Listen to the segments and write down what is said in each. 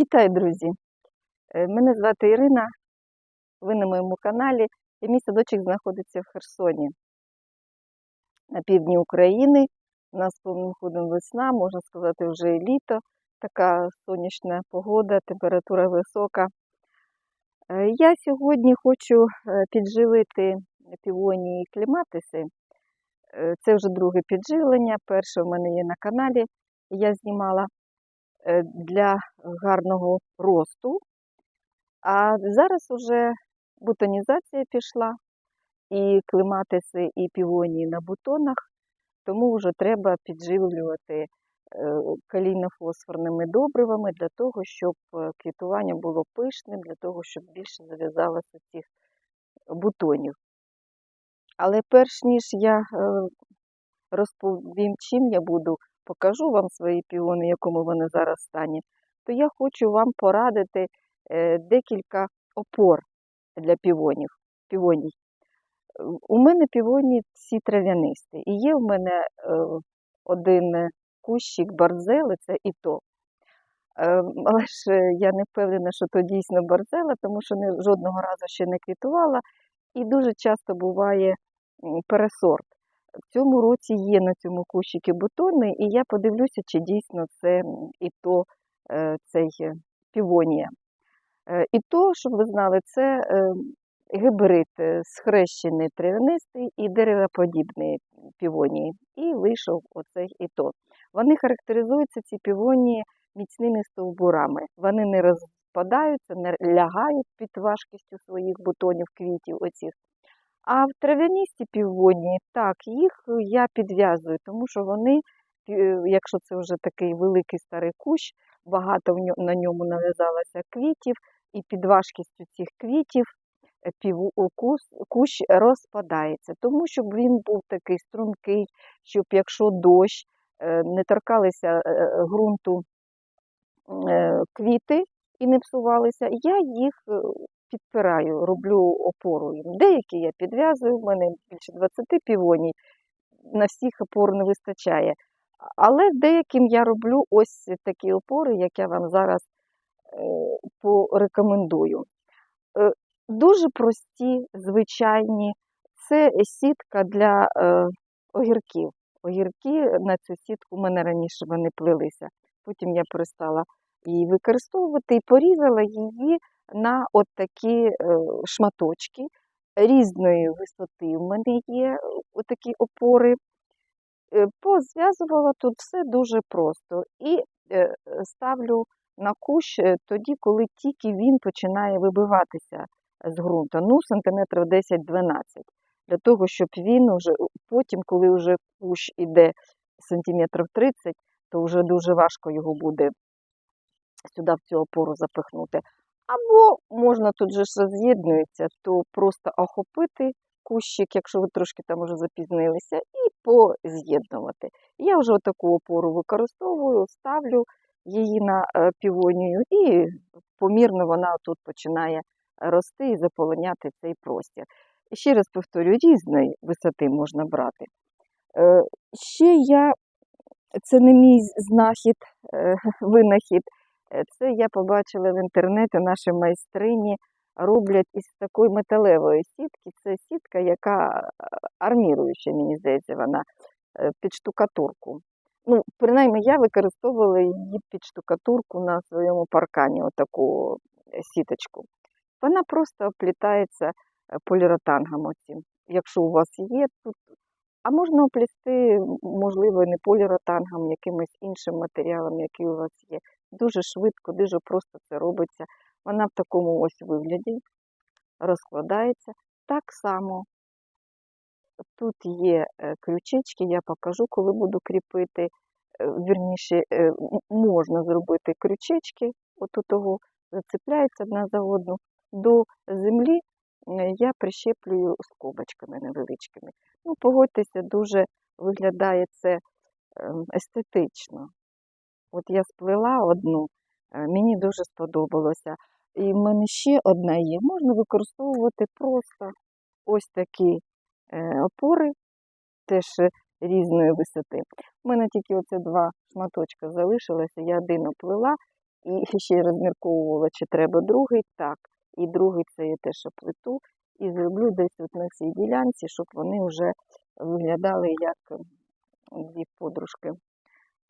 Вітаю, друзі! Е, Мене звати Ірина, ви на моєму каналі, і мій садочок знаходиться в Херсоні, на півдні України. У нас повним ходом весна, можна сказати, вже і літо, така сонячна погода, температура висока. Е, Я сьогодні хочу е, підживити півонії кліматиси. Це вже друге підживлення. Перше в мене є на каналі, я знімала для гарного росту. А зараз уже бутонізація пішла, і клематиси, і півонії на бутонах, тому вже треба підживлювати е, калійно-фосфорними добривами для того, щоб е, квітування було пишним, для того, щоб більше зав'язалося цих бутонів. Але перш ніж я е, розповім, чим я буду, покажу вам свої піони, в якому вони зараз стані, то я хочу вам порадити е, декілька опор для півонів. півоній. У мене півоні всі трав'янисті. І є в мене е, один кущик барзели, це і то. Е, Але ж я не впевнена, що то дійсно барзела, тому що жодного разу ще не квітувала. І дуже часто буває пересорт. В цьому році є на цьому кущикі бутони, і я подивлюся, чи дійсно це і то е, цей е, півонія. Е, І то, щоб ви знали, це гибрид схрещений трав'янистий і деревоподібний півонії. І вийшов оцей і то. Вони характеризуються, ці півонії, міцними стовбурами. Вони не розпадаються, не лягають під важкістю своїх бутонів, квітів оцих. А в трав'яністі півонії, так, їх я підв'язую, тому що вони, е, якщо це вже такий великий старий кущ, багато на ньому нав'язалося квітів, і під важкістю цих квітів е, кущ розпадається. Тому щоб він був такий стрункий, щоб якщо дощ, е, не торкалися е, е, ґрунту е, квіти і не псувалися, я їх е, підпираю, роблю опору їм. Деякі я підв'язую, в мене більше 20 півоній, на всіх опор не вистачає. Але деяким я роблю ось такі опори, як я вам зараз е, порекомендую. Е, Дуже прості, звичайні. Це сітка для е, огірків. Огірки на цю сітку в мене раніше вони плелися. Потім я перестала її використовувати і порізала її на от такі е, шматочки різної висоти. В мене є такі опори. Е, Позв'язувала тут все дуже просто. І е, ставлю на кущ е, тоді, коли тільки він починає вибиватися з ґрунту. Ну, сантиметрів 10-12. Для того, щоб він уже потім, коли вже кущ іде сантиметрів 30, то вже дуже важко його буде сюди в цю опору запихнути. Або можна тут же ж роз'єднується, то просто охопити кущик, якщо ви трошки там уже запізнилися, і поз'єднувати. Я вже таку опору використовую, ставлю її на е, півонію, і помірно вона тут починає рости і заполоняти цей простір. Ще раз повторю, різної висоти можна брати. Е, Ще я, це не мій знахід, е, винахід, це я побачила в інтернеті, наші майстрині роблять із такої металевої сітки. Це сітка, яка е, арміруюча, мені здається, вона е, під штукатурку. Ну, принаймні, я використовувала її під штукатурку на своєму паркані, отаку е, сіточку. Вона просто оплітається е, поліуретангом оцім. Якщо у вас є тут, а можна оплісти, можливо, не поліуретангом, якимось іншим матеріалом, який у вас є. Дуже швидко, дуже просто це робиться. Вона в такому ось вигляді розкладається. Так само тут є е, крючечки, я покажу, коли буду кріпити. Е, Вірніше, е, можна зробити крючечки, от у того зацепляються одна за одну. До землі я прищеплюю скобочками невеличкими. Ну, погодьтеся, дуже виглядає це ем, естетично. От я сплела одну, е, мені дуже сподобалося. І в мене ще одна є. Можна використовувати просто ось такі е, опори, теж різної висоти. У мене тільки оце два шматочка залишилося, я один оплела і ще розмірковувала, чи треба другий, так. І другий це я теж оплету. І зроблю десь от на цій ділянці, щоб вони вже виглядали як дві подружки.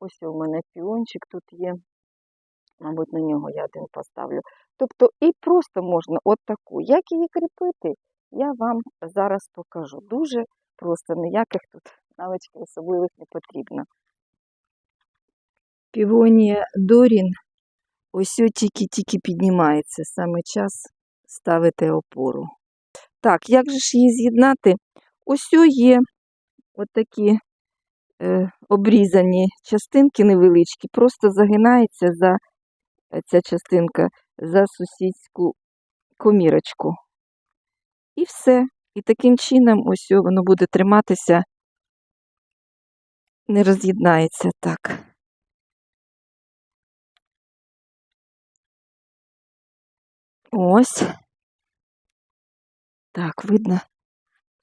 Ось у мене піончик тут є. Мабуть, на нього я один поставлю. Тобто і просто можна от таку. Як її кріпити, я вам зараз покажу. Дуже просто ніяких тут навичків особливих не потрібно. Півонія Дорін ось тільки-тільки піднімається. Саме час ставити опору. Так, як же ж її з'єднати? Ось є отакі обрізані частинки невеличкі, просто загинається за е, ця частинка за сусідську комірочку. І все. І таким чином ось воно буде триматися, не роз'єднається так. Ось. Так, видно?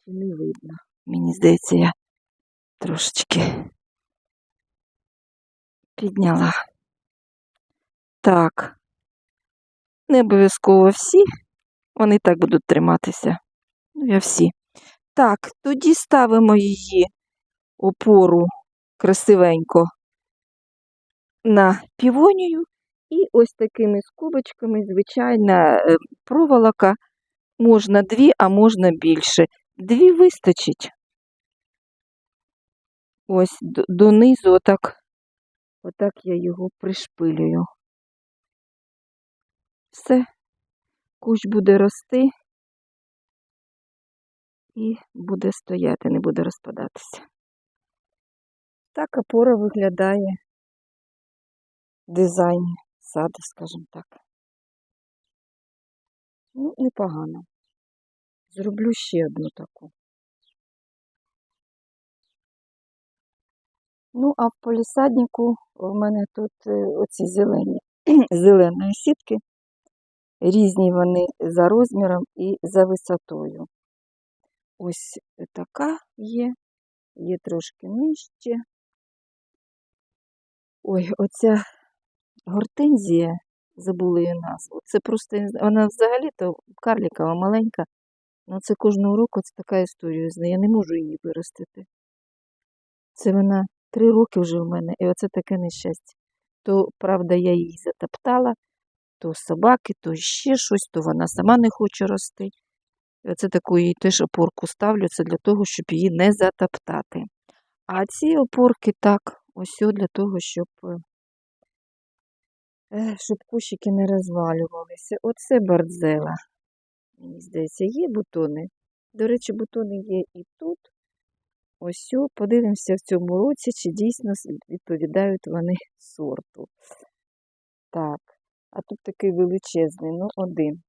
Чи не видно? Мені здається, я трошечки підняла. Так. Не обов'язково всі. Вони так будуть триматися. Ну, я всі. Так, тоді ставимо її опору красивенько на півонію. І ось такими скобочками, звичайна е, проволока. Можна дві, а можна більше. Дві вистачить. Ось донизу, отак, отак я його пришпилюю. Все, кущ буде рости і буде стояти, не буде розпадатися. Так опора виглядає в дизайні саду, скажімо так. Ну, непогано. Зроблю ще одну таку. Ну, а в полісаднику у мене тут е, оці зелені, зеленої сітки. Різні вони за розміром і за висотою. Ось така є, є трошки нижче. Ой, оця гортензія, забула її назву. Це просто, вона взагалі-то карлікова, маленька. Ну, це кожного року це така історія з нею. Я не можу її виростити. Це вона три роки вже в мене, і оце таке нещастя. То, правда, я її затоптала, то собаки, то ще щось, то вона сама не хоче рости. І оце таку їй теж опорку ставлю, це для того, щоб її не затоптати. А ці опорки так, ось для того, щоб, е, е, щоб кущики не розвалювалися. Оце бардзела. Мені здається, є бутони. До речі, бутони є і тут. Ось подивимося в цьому році, чи дійсно відповідають вони сорту. Так, а тут такий величезний, ну один.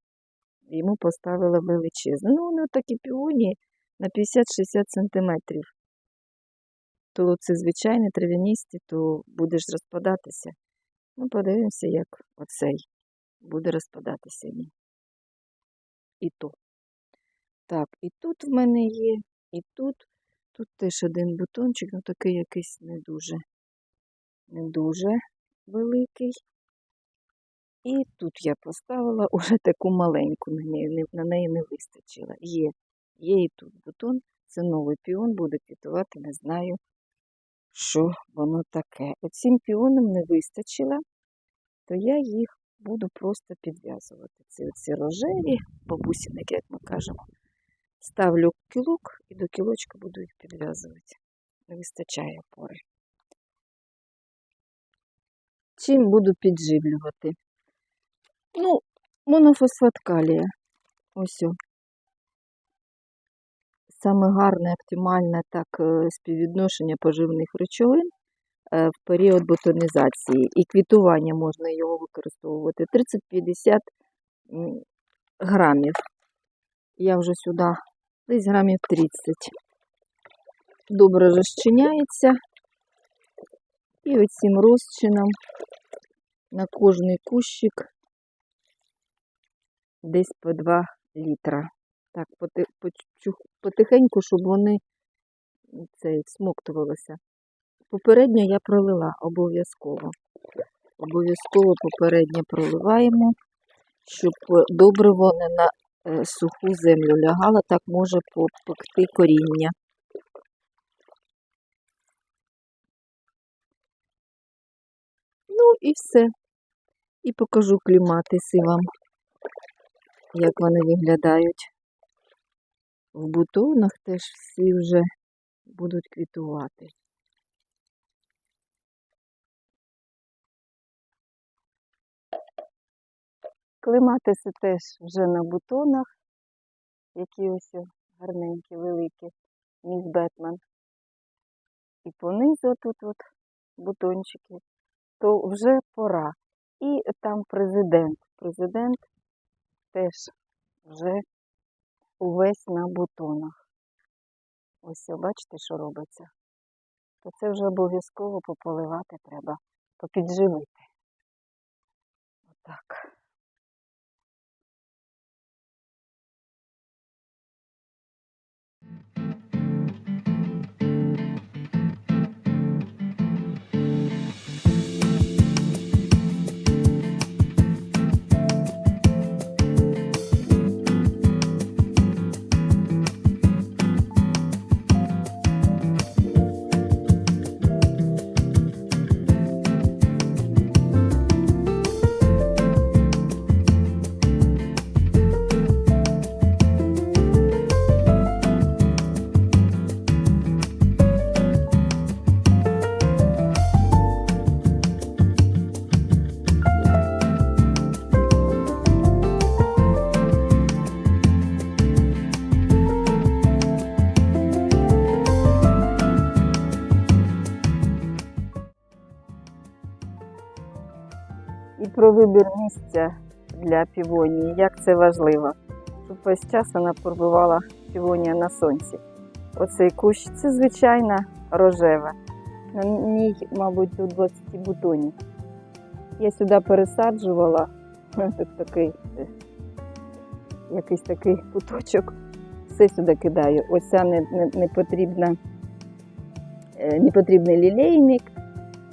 Йому поставила величезний. Ну, вони такі піоні на 50-60 сантиметрів. То це звичайні трав'яністі, то будеш розпадатися. Ну, подивимося, як оцей буде розпадатися він. І то. Так, і тут в мене є, і тут. Тут теж один бутончик, ну такий якийсь не дуже, не дуже великий. І тут я поставила уже таку маленьку, на неї не, на неї не вистачило. Є, є і тут бутон, це новий піон, буде квітувати, не знаю, що воно таке. Оцім піонам не вистачило, то я їх буду просто підв'язувати. Ці оці рожеві, бабусіники, як ми кажемо. Ставлю кілок і до кілочка буду їх підв'язувати. Не вистачає опори. Чим буду підживлювати? Ну, монофосфат калія. Ось. Саме гарне, оптимальне так е, співвідношення поживних речовин е, в період бутонізації. І квітування можна його використовувати 30-50 грамів. Я вже сюди десь грамів 30. Добре розчиняється. І оцим розчином на кожний кущик десь по 2 літра. Так, потихеньку, щоб вони цей, смоктувалися. Попередньо я пролила обов'язково. Обов'язково попередньо проливаємо, щоб добриво не на суху землю лягало, так може попекти коріння. Ну і все. І покажу кліматиси вам, як вони виглядають. В бутонах теж всі вже будуть квітувати. Клематиси теж вже на бутонах, які ось гарненькі, великі, міс Бетмен. І понизу тут от бутончики, то вже пора. І там президент. Президент теж вже увесь на бутонах. Ось бачите, що робиться. То це вже обов'язково пополивати треба, попідживити. Про вибір місця для півонії, як це важливо, щоб весь час вона пробувала півонія на сонці. Оцей кущ це звичайна рожева. На ній, мабуть, до 20 бутонів. Я сюди пересаджувала тут такий, якийсь такий куточок. Все сюди кидаю. Ось ця не, не, не потрібна, е, непотрібний лілейник.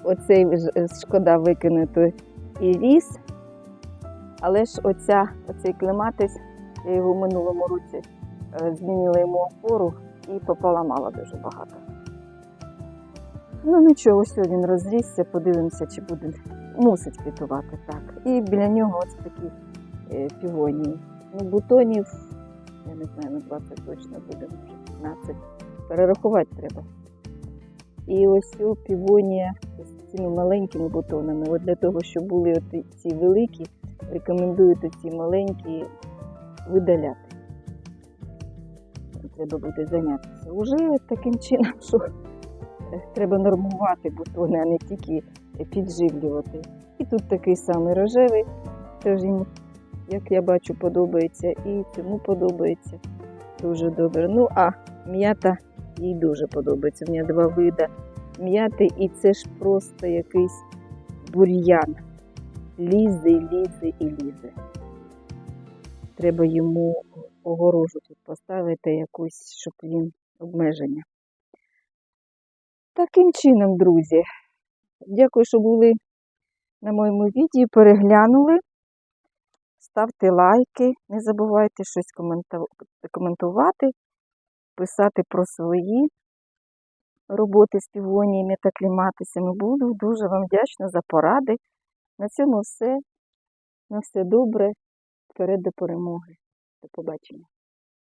Оцей е, шкода викинути і ріс. Але ж оця, оцей клематис, я його в минулому році е, змінила йому опору і пополамала дуже багато. Ну нічого, ось він розрісся, подивимося, чи буде мусить квітувати так. І біля нього ось такі е, півонії. Ну, бутонів, я не знаю, на 20 точно буде, може 15. Перерахувати треба. І ось цю півонія з цими маленькими бутонами. От для того, щоб були от ці великі, рекомендують ці маленькі видаляти. Треба буде зайнятися. Уже таким чином, що треба нормувати бутони, а не тільки підживлювати. І тут такий самий рожевий, теж як я бачу, подобається, і цьому подобається дуже добре. Ну, а м'ята їй дуже подобається. У мене два види м'яти, і це ж просто якийсь бур'ян. Лізе, лізе і лізе. Треба йому огорожу тут поставити якусь, щоб він обмеження. Таким чином, друзі, дякую, що були на моєму відео, переглянули. Ставте лайки, не забувайте щось коменту- коментувати, писати про свої роботи з півоніями та кліматисами. Буду дуже вам вдячна за поради. На цьому все. На все добре. Вперед до перемоги. До побачення.